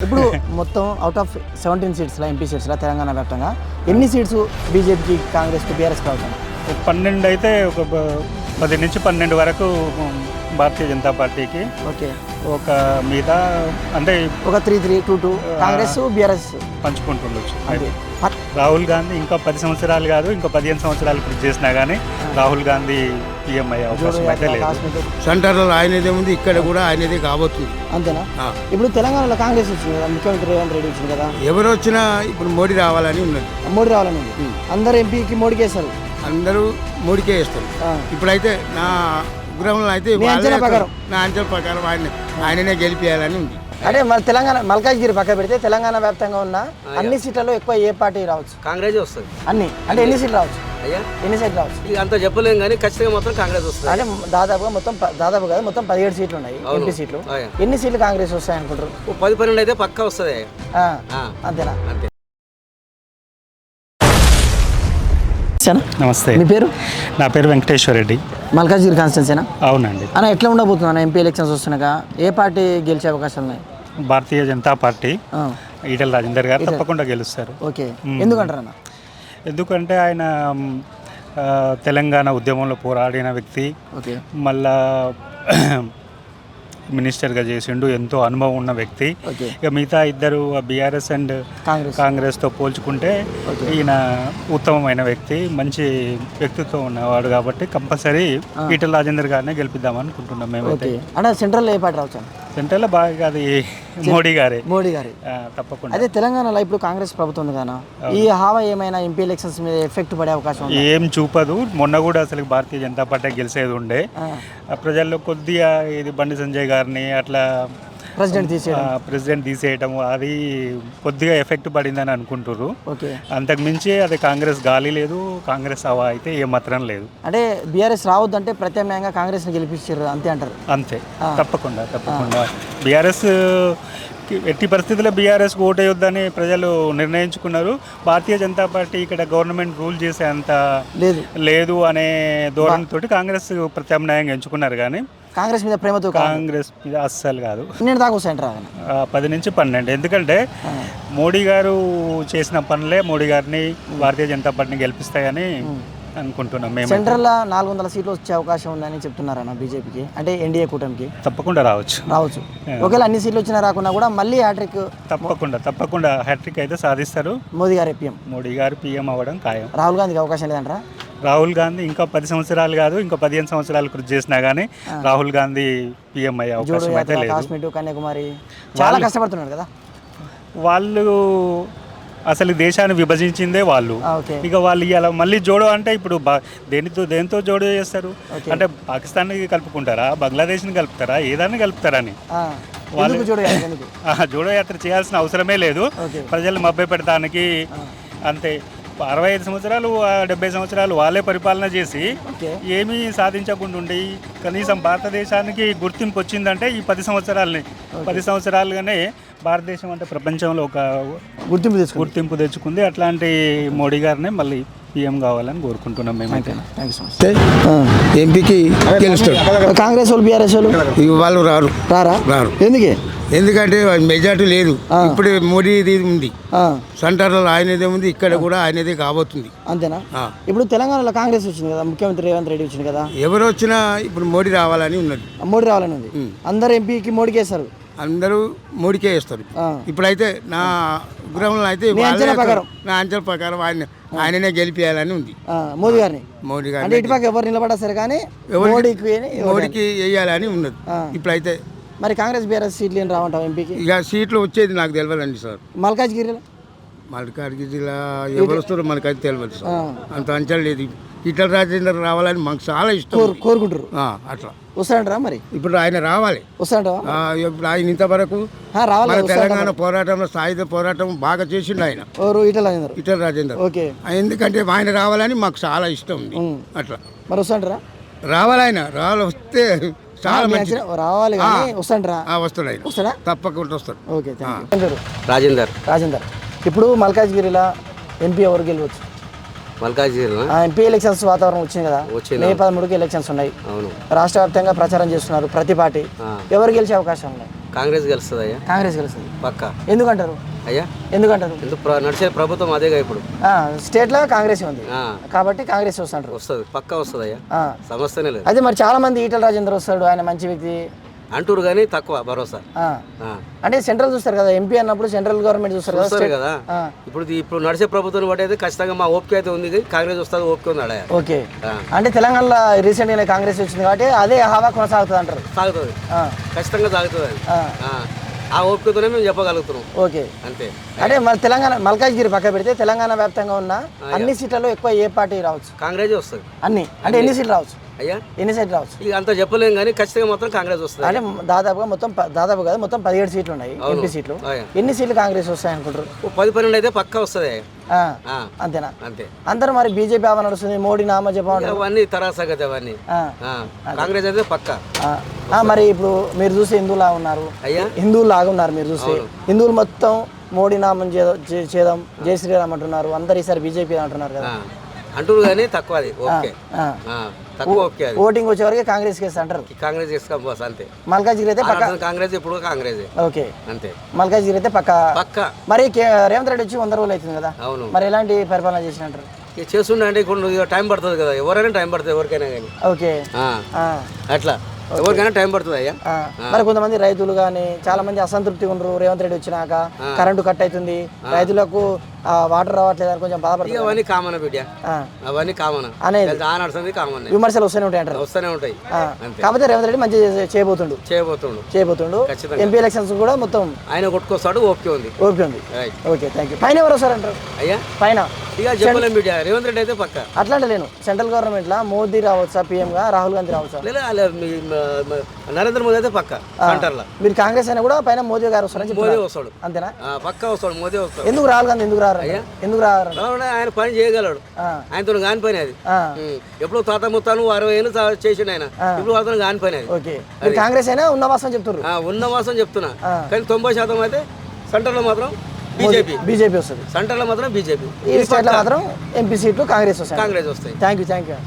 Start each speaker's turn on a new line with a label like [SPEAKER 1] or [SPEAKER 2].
[SPEAKER 1] ఇప్పుడు మొత్తం out of seventeen సీట్స్లో ఎంపీ సీట్స్లో తెలంగాణ వ్యాప్తంగా ఎన్ని సీట్స్ బీజేపీకి కాంగ్రెస్కి బీఆర్ఎస్ కావచ్చు
[SPEAKER 2] ఒక పన్నెండు అయితే ఒక పది నుంచి పన్నెండు వరకు భారతీయ జనతా పార్టీకి.
[SPEAKER 1] ఓకే.
[SPEAKER 2] ఒక మీద అంటే
[SPEAKER 1] ఒక three three two two Congress BRS
[SPEAKER 2] పంచుకుంటుండొచ్చు. Rahul Gandhi ఇంకా పది సంవత్సరాలు కాదు ఇంకా పదిహేను సంవత్సరాలు కృషి చేసినా కానీ రాహుల్ గాంధీ పీఎం అయ్యే అవకాశం అయితే లేదు.
[SPEAKER 3] సెంటర్లో ఆయనదే ఉంది ఇక్కడ కూడా ఆయనదే కాబోతుంది.
[SPEAKER 1] అంతేనా. ఇప్పుడు తెలంగాణలో కాంగ్రెస్ వచ్చింది కదా ముఖ్యమంత్రి రేవంత్ రెడ్డి వచ్చింది కదా?
[SPEAKER 3] ఎవరు వచ్చినా ఇప్పుడు మోడీ రావాలని ఉన్నది.
[SPEAKER 1] మోడీ రావాలని ఉంది. అందరు ఎంపీకి మోడీకి వేస్తారు.
[SPEAKER 3] అందరూ మోడీకే వేస్తారు. ఇప్పుడైతే నా ఉగ్రహంలో అయితే? నా అంచనా ప్రకారం ఆయన ఆయననే గెలిపించాలని ఉంది.
[SPEAKER 1] అంటే మన తెలంగాణ మల్కాజ్గిరి పక్క పెడితే తెలంగాణ వ్యాప్తంగా ఉన్న అన్ని సీట్లలో ఎక్కువ ఏ పార్టీ రావచ్చు?
[SPEAKER 4] కాంగ్రెస్ వస్తుంది.
[SPEAKER 1] అన్ని. అంటే ఎన్ని సీట్లు రావచ్చు?
[SPEAKER 4] అయ్యా.
[SPEAKER 1] ఎన్ని సీట్లు రావచ్చు?
[SPEAKER 4] అంత చెప్పలేం కానీ ఖచ్చితంగా మొత్తం కాంగ్రెస్ వస్తుంది.
[SPEAKER 1] అంటే దాదాపుగా మొత్తం దాదాపు కాదు మొత్తం పదిహేడు సీట్లు ఉన్నాయి. ఎంపీ సీట్లు. ఎన్ని సీట్లు కాంగ్రెస్ వస్తాయి అనుకుంటారు
[SPEAKER 4] పది పన్నెండు అయితే పక్కా వస్తుంది.
[SPEAKER 1] అంతేనా?
[SPEAKER 4] అంతే.
[SPEAKER 1] సరేనా?
[SPEAKER 2] నమస్తే.
[SPEAKER 1] మీ పేరు?
[SPEAKER 2] నా పేరు వెంకటేశ్వర రెడ్డి.
[SPEAKER 1] మల్కాజ్గిరి కాన్స్టెన్సీనా?
[SPEAKER 2] అవునండి.
[SPEAKER 1] అన్న ఎట్లా ఉండబోతుంది అన్న ఎంపీ ఎలక్షన్స్ వస్తున్నాక ఏ పార్టీ గెలిచే అవకాశాలు ఉన్నాయి
[SPEAKER 2] భారతీయ జనతా పార్టీ. ఈటెల రాజేందర్ గారు తప్పకుండా గెలుస్తారు.
[SPEAKER 1] ఓకే. ఎందుకంటారు అన్న?
[SPEAKER 2] ఎందుకంటే ఆయన తెలంగాణ ఉద్యమంలో పోరాడిన వ్యక్తి.
[SPEAKER 1] ఓకే.
[SPEAKER 2] మళ్ళా మినిస్టర్గా చేసిండు ఎంతో అనుభవం ఉన్న వ్యక్తి. ఇక మిగతా ఇద్దరు బీఆర్ఎస్ అండ్
[SPEAKER 1] కాంగ్రెస్.
[SPEAKER 2] కాంగ్రెస్తో పోల్చుకుంటే ఈయన ఉత్తమమైన వ్యక్తి మంచి వ్యక్తిత్వం ఉన్నవాడు కాబట్టి కంపల్సరీ ఈటల రాజేందర్ గారినే గెలిపిద్దాం అనుకుంటున్నాం మేమైతే.
[SPEAKER 1] ఓకే. అంటే సెంట్రల్లో ఏ పార్టీ రావచ్చు?
[SPEAKER 2] సెంట్రల్లో బాగా అది మోడీ గారే.
[SPEAKER 1] మోడీ గారి.
[SPEAKER 2] తప్పకుండా.
[SPEAKER 1] అదే తెలంగాణలో ఇప్పుడు కాంగ్రెస్ ప్రభుత్వం ఉంది కదా. ఈ హావా ఏమైనా ఎంపీ ఎలక్షన్స్ మీద ఎఫెక్ట్ పడే అవకాశం
[SPEAKER 2] ఏం చూపదు. మొన్న కూడా అసలు భారతీయ జనతా పార్టీ గెలిచేది ఉండే. ప్రజల్లో కొద్దిగా ఇది బండి సంజయ్ గారిని అట్లా
[SPEAKER 1] ప్రెసిడెంట్ తీసేయడం.
[SPEAKER 2] ఆ, ప్రెసిడెంట్ తీసేయటం అది కొద్దిగా ఎఫెక్ట్ పడిందని అనుకుంటుర్రు.
[SPEAKER 1] ఓకే.
[SPEAKER 2] అంతకు మించి అది కాంగ్రెస్ గాలి లేదు కాంగ్రెస్ హవా అయితే ఏమాత్రం లేదు.
[SPEAKER 1] అంటే బీఆర్ఎస్ రావద్దంటే ప్రత్యామ్నాయంగా కాంగ్రెస్ని గెలిపించారు అంతే అంటారు.
[SPEAKER 2] అంతే. తప్పకుండా తప్పకుండా. బీఆర్ఎస్ ఎట్టి పరిస్థితుల్లో బీఆర్ఎస్ ఓటేయొద్దని ప్రజలు నిర్ణయించుకున్నారు. భారతీయ జనతా పార్టీ ఇక్కడ గవర్నమెంట్ రూల్ చేసే అంత
[SPEAKER 1] లేదు.
[SPEAKER 2] లేదు అనే ధోరణితోటి కాంగ్రెస్ ప్రత్యామ్నాయంగా ఎంచుకున్నారు కానీ
[SPEAKER 1] కాంగ్రెస్ మీద ప్రేమతో
[SPEAKER 2] కాంగ్రెస్ మీద అస్సలు కాదు.
[SPEAKER 1] నేను దాకా
[SPEAKER 2] ఆ, పది నుంచి పన్నెండు. ఎందుకంటే మోడీ గారు చేసిన పనులే మోడీ గారిని భారతీయ జనతా పార్టీని గెలిపిస్తాయని అనుకుంటున్నాం మేము
[SPEAKER 1] సెంట్రల్లో నాలుగు వందల సీట్లు వచ్చే అవకాశం ఉందని చెప్తున్నారన్న బీజేపీకి అంటే ఎన్డీఏ కూటమికి.
[SPEAKER 2] తప్పకుండా రావచ్చు.
[SPEAKER 1] రావచ్చు. ఒకవేళ అన్ని సీట్లు వచ్చినా రాకున్నా కూడా మళ్ళీ హ్యాట్రిక్
[SPEAKER 2] తప్పకుండా తప్పకుండా హ్యాట్రిక్ అయితే సాధిస్తారు.
[SPEAKER 1] మోదీ గారి పిఎం.
[SPEAKER 2] మోడీ గారు పీఎం అవ్వడం ఖాయం.
[SPEAKER 1] రాహుల్ గాంధీకి అవకాశం లేదంటారా?
[SPEAKER 2] రాహుల్ గాంధీ ఇంకా పది సంవత్సరాలు కాదు ఇంకా పదిహేను సంవత్సరాలు కృషి చేసినా కానీ రాహుల్ గాంధీ పీఎం అయ్యే అవకాశం అయితే లేదు.
[SPEAKER 1] కన్యాకుమారి చాలా కష్టపడుతున్నారు కదా?
[SPEAKER 2] వాళ్ళు అసలు దేశాన్ని విభజించిందే వాళ్ళు. ఇక వాళ్ళు ఇవాళ మళ్ళీ జోడో అంటే ఇప్పుడు దేనితో దేనితో జోడో చేస్తారు? అంటే పాకిస్తాన్ని కలుపుకుంటారా? బంగ్లాదేశ్ని కలుపుతారా? ఏదాన్ని కలుపుతారా అని
[SPEAKER 1] ఆ, ఎందుకు జోడో యాత్ర
[SPEAKER 2] చేయాల్సిన అవసరమే లేదు. ప్రజలు మభ్య పెడతానికి అంతే. అరవై ఐదు సంవత్సరాలు డెబ్బై సంవత్సరాలు వాళ్ళే పరిపాలన చేసి ఏమీ సాధించకుండా ఉండి కనీసం భారతదేశానికి గుర్తింపు వచ్చిందంటే ఈ పది సంవత్సరాలని. పది సంవత్సరాలుగానే భారతదేశం అంటే ప్రపంచంలో ఒక
[SPEAKER 1] గుర్తింపు
[SPEAKER 2] గుర్తింపు తెచ్చుకుంది. అట్లాంటి మోడీ గారినే మళ్ళీ పీఎం కావాలని కోరుకుంటున్నాం మేమైతే.
[SPEAKER 1] మచ్.
[SPEAKER 3] ఎంపీకి గెలుస్తాడు.
[SPEAKER 1] కాంగ్రెస్ వాళ్ళు బీఆర్ఎస్ వాళ్ళు?
[SPEAKER 3] వాళ్ళు రారు.
[SPEAKER 1] రారా?
[SPEAKER 3] రారు.
[SPEAKER 1] ఎందుకే?
[SPEAKER 3] ఎందుకంటే మెజార్టీ లేదు. ఇప్పుడు మోడీది ఉంది.
[SPEAKER 1] ఆ,
[SPEAKER 3] సెంటర్లో ఆయనదే ఉంది ఇక్కడ కూడా ఆయనదే కాబోతుంది.
[SPEAKER 1] అంతేనా. ఇప్పుడు తెలంగాణలో కాంగ్రెస్ వచ్చింది కదా ముఖ్యమంత్రి రేవంత్ రెడ్డి వచ్చింది కదా?
[SPEAKER 3] ఎవరు వచ్చినా ఇప్పుడు మోడీ రావాలని ఉన్నది
[SPEAKER 1] మోడీ రావాలని ఉంది. అందరు ఎంపీకి మోడీకి వేస్తారు.
[SPEAKER 3] అందరూ మోడీకే వేస్తారు. ఇప్పుడైతే నా ఉగ్రహంలో అయితే? నా అంచనా ప్రకారం ఆయన ఆయననే గెలిపించాలని ఉంది.
[SPEAKER 1] మోదీ గారిని.
[SPEAKER 3] మోడీ
[SPEAKER 1] అంటే
[SPEAKER 3] గారిని
[SPEAKER 1] ఇటుపక్క ఎవరు నిలబడా సరే కానీ మోడీకి
[SPEAKER 3] మోడీకి వేయాలని ఉన్నది. ఇప్పుడైతే
[SPEAKER 1] మరి కాంగ్రెస్ బీఆర్ఎస్ సీట్లు ఏం రావంటావు ఎంపీకి?
[SPEAKER 3] ఇక సీట్లు వచ్చేది నాకు తెలియదండి సార్.
[SPEAKER 1] మల్కాజ్గిరిలో?
[SPEAKER 3] మల్కార్గి జిల్లా ఎవరు వస్తారో మనకైతే తెలియదు సార్. అంత అంచనా లేదు. ఇటల రాజేందర్ రావాలని మాకు చాలా ఇష్టం
[SPEAKER 1] కోరు కోరుకుంటారు
[SPEAKER 3] అట్లా.
[SPEAKER 1] వస్తాడంటారా మరి?
[SPEAKER 3] ఇప్పుడు ఆయన రావాలి.
[SPEAKER 1] వస్తాడంటావా?
[SPEAKER 3] ఆ, ఇప్పుడు ఆయన ఇంతవరకు మన తెలంగాణ పోరాటంలో సాయుధ పోరాటం బాగా చేసిండు ఆయన.
[SPEAKER 1] ఈటల
[SPEAKER 3] ఇటల రాజేందర్.
[SPEAKER 1] ఓకే.
[SPEAKER 3] ఆ, ఎందుకంటే ఆయన రావాలని మాకు చాలా ఇష్టం ఉంది. అట్లా.
[SPEAKER 1] మరి వస్తాడంటారా?
[SPEAKER 3] రావాలి ఆయన. రావాలి వస్తే చాలా
[SPEAKER 1] మీ
[SPEAKER 3] మంచిది.
[SPEAKER 1] అంచనా రావాలి
[SPEAKER 3] ఆ, వస్తాడు ఆయన.
[SPEAKER 1] వస్తాడా?
[SPEAKER 3] తప్పకుండా వస్తాడు.
[SPEAKER 1] ఓకే
[SPEAKER 4] రాజేందర్.
[SPEAKER 1] రాజేందర్. ఇప్పుడు మల్కాజ్గిరిలో ఎంపీ ఎవరు గెలవచ్చు? ఎంపీ ఎలక్షన్స్ వాతావరణం వచ్చింది కదా. మే పదమూడుకి ఎలక్షన్స్ ఉన్నాయి.
[SPEAKER 4] అవును.
[SPEAKER 1] రాష్ట్ర వ్యాప్తంగా ప్రచారం చేస్తున్నారు ప్రతి పార్టీ. ఎవరు గెలిచే అవకాశం ఉన్నాయి?
[SPEAKER 4] కాంగ్రెస్ గెలుస్తుంది అయ్యా?
[SPEAKER 1] కాంగ్రెస్ గెలుస్తుంది.
[SPEAKER 4] పక్క?
[SPEAKER 1] ఎందుకంటారు?
[SPEAKER 4] అయ్యా?
[SPEAKER 1] ఎందుకంటారు?
[SPEAKER 4] నడిచే ప్రభుత్వం అదేగా ఇప్పుడు.
[SPEAKER 1] ఆ, స్టేట్లో కాంగ్రెస్ ఉంది. కాబట్టి కాంగ్రెస్ వస్తుంటారు.
[SPEAKER 4] వస్తుంది. పక్క వస్తుంది అయ్యా. సమస్యనే లేదు.
[SPEAKER 1] అయితే మరి చాలా మంది ఈటల రాజేందర్ వస్తాడు. ఆయన మంచి వ్యక్తి.
[SPEAKER 4] అంటూరు కానీ తక్కువ భరోసా.
[SPEAKER 1] అంటే సెంట్రల్ చూస్తారు కదా ఎంపీ అన్నప్పుడు సెంట్రల్ గవర్నమెంట్ చూస్తారు కదా
[SPEAKER 4] చూస్తారు కదా. ఇప్పుడు ఇప్పుడు నడిచే ప్రభుత్వం బట్టి అయితే ఖచ్చితంగా మా ఓపిక అయితే ఉంది కాంగ్రెస్ వస్తుంది ఓపిక ఉంది
[SPEAKER 1] ఓకే. అంటే తెలంగాణలో రీసెంట్గానే కాంగ్రెస్ వచ్చింది కాబట్టి అదే హవా కొనసాగుతుంది అంటారు.
[SPEAKER 4] సాగుతుంది. ఖచ్చితంగా సాగుతుంది.
[SPEAKER 1] ఆ.
[SPEAKER 4] ఓపికతోనే మేము చెప్పగలుగుతున్నాం.
[SPEAKER 1] ఓకే.
[SPEAKER 4] అంతే.
[SPEAKER 1] అంటే మన తెలంగాణ మల్కాజ్గిరి పక్క పెడితే తెలంగాణ వ్యాప్తంగా ఉన్న అన్ని సీట్లలో ఎక్కువ ఏ పార్టీ రావచ్చు?
[SPEAKER 4] కాంగ్రెస్ వస్తుంది.
[SPEAKER 1] అన్ని. అంటే ఎన్ని సీట్లు రావచ్చు?
[SPEAKER 4] అయ్యా?
[SPEAKER 1] ఎన్ని సీట్లు రావచ్చు?
[SPEAKER 4] ఇక అంత చెప్పలేం కానీ ఖచ్చితంగా మాత్రం కాంగ్రెస్ వస్తుంది.
[SPEAKER 1] అంటే దాదాపుగా మొత్తం దాదాపు కాదు మొత్తం పదిహేడు సీట్లు ఉన్నాయి ఎంపీ సీట్లు. ఎన్ని సీట్లు కాంగ్రెస్ వస్తాయి అనుకుంటారు
[SPEAKER 4] పది పన్నెండు అయితే పక్కా వస్తుంది.
[SPEAKER 1] అంతేనా?
[SPEAKER 4] అంతే.
[SPEAKER 1] అందరూ మరి బీజేపీ ఆమె నడుస్తుంది మోడీ నామ జపం
[SPEAKER 4] ఇక అవన్నీ. తరాసగతి అవన్నీ కాంగ్రెస్ అయితే పక్క.
[SPEAKER 1] మరి ఇప్పుడు మీరు చూస్తే హిందువులా ఉన్నారు.
[SPEAKER 4] అయ్యా?
[SPEAKER 1] హిందువులు లాగా ఉన్నారు మీరు చూస్తే. హిందువులు మొత్తం మోడీ నామం చేద్దాం జై శ్రీరామ్ అంటున్నారు. అందరు ఈసారి బీజేపీ అంటున్నారు కదా.
[SPEAKER 4] అంటూరు కానీ తక్కువ అది. ఓకే.
[SPEAKER 1] ఓటింగ్ వచ్చే వరకు కాంగ్రెస్ కేసు అంటారు.
[SPEAKER 4] కాంగ్రెస్ చేసుకో బాస్ అంతే.
[SPEAKER 1] మల్కాజ్గిరి అయితే పక్క
[SPEAKER 4] కాంగ్రెస్ ఇప్పుడు కాంగ్రెస్.
[SPEAKER 1] ఓకే.
[SPEAKER 4] అంతే.
[SPEAKER 1] మల్కాజ్గిరి అయితే పక్క
[SPEAKER 4] పక్క.
[SPEAKER 1] మరి రేవంత్ రెడ్డి వచ్చి వంద రోజులు అవుతుంది కదా.
[SPEAKER 4] అవును.
[SPEAKER 1] మరి ఎలాంటి పరిపాలన చేసినట్టు?
[SPEAKER 4] ఇక చేస్తుండే ఇక టైం పడుతుంది కదా. ఎవరైనా టైం పడుతుంది ఎవరికైనా కానీ.
[SPEAKER 1] ఓకే.
[SPEAKER 4] అట్లా. ఎవరికైనా టైం పడుతుంది అయ్యా.
[SPEAKER 1] మరి కొంతమంది రైతులు కానీ చాలా మంది అసంతృప్తిగా ఉండరు. రేవంత్ రెడ్డి వచ్చినాక కరెంటు కట్ అవుతుంది. రైతులకు వాటర్ రావట్లేదు అని కొంచెం బాధపడుతుంది
[SPEAKER 4] అవన్నీ కామన్ బిడ్డ. అవన్నీ కామన్
[SPEAKER 1] అనేది.
[SPEAKER 4] నడుస్తుంది కామన్
[SPEAKER 1] విమర్శలు వస్తూనే ఉంటాయి అంటారు.
[SPEAKER 4] వస్తూనే ఉంటాయి.
[SPEAKER 1] కాకపోతే రేవంత్ రెడ్డి మంచి చేయబోతుండు.
[SPEAKER 4] చేయబోతుండు.
[SPEAKER 1] చేయబోతుండు. ఎంపీ ఎలక్షన్స్ కూడా మొత్తం
[SPEAKER 4] ఆయన కొట్టుకొస్తాడు ఓపిక ఉంది.
[SPEAKER 1] ఓకే ఉంది. ఓకే థ్యాంక్ యూ పైన ఎవరు వస్తారంటారు
[SPEAKER 4] అయ్యా?
[SPEAKER 1] పైన.
[SPEAKER 4] ఇక చెప్పలేం బిడ్డ. రేవంత్ రెడ్డి అయితే పక్క.
[SPEAKER 1] అట్లాంటి లేను సెంట్రల్ గవర్నమెంట్ లా మోదీ రావచ్చా PM గా రాహుల్ గాంధీ రావచ్చా?
[SPEAKER 4] నరేంద్ర మోదీ అయితే పక్క. సెంటర్లో
[SPEAKER 1] మీరు కాంగ్రెస్ అయినా కూడా పైన మోదీ గారు వస్తారని
[SPEAKER 4] మోదీ వస్తాడు.
[SPEAKER 1] అంతేనా?
[SPEAKER 4] పక్క వస్తాడు మోదీ వస్తాడు.
[SPEAKER 1] ఎందుకు రాహుల్ గాంధీ ఎందుకు రారు? ఎందుకు రారు
[SPEAKER 4] ఆయన పని చేయగలడు. ఆయనతో కాని పని అది. ఎప్పుడు తాత ముత్తాను అరవై ఏళ్ళు చేసిండు ఆయన. ఇప్పుడు అతను కాని పని అది.
[SPEAKER 1] ఓకే. కాంగ్రెస్ అయినా ఉన్న వాసం చెప్తున్నారు
[SPEAKER 4] ఉన్న వాసం చెప్తున్నా. కానీ తొంభై శాతం అయితే సెంటర్లో మాత్రం బీజేపీ.
[SPEAKER 1] బీజేపీ వస్తుంది.
[SPEAKER 4] సెంటర్లో మాత్రం బీజేపీ.
[SPEAKER 1] ఈ స్టేట్లో మాత్రం ఎంపీ సీట్లు కాంగ్రెస్ వస్తాయి.
[SPEAKER 4] కాంగ్రెస్ వస్తాయి.
[SPEAKER 1] Thank you thank you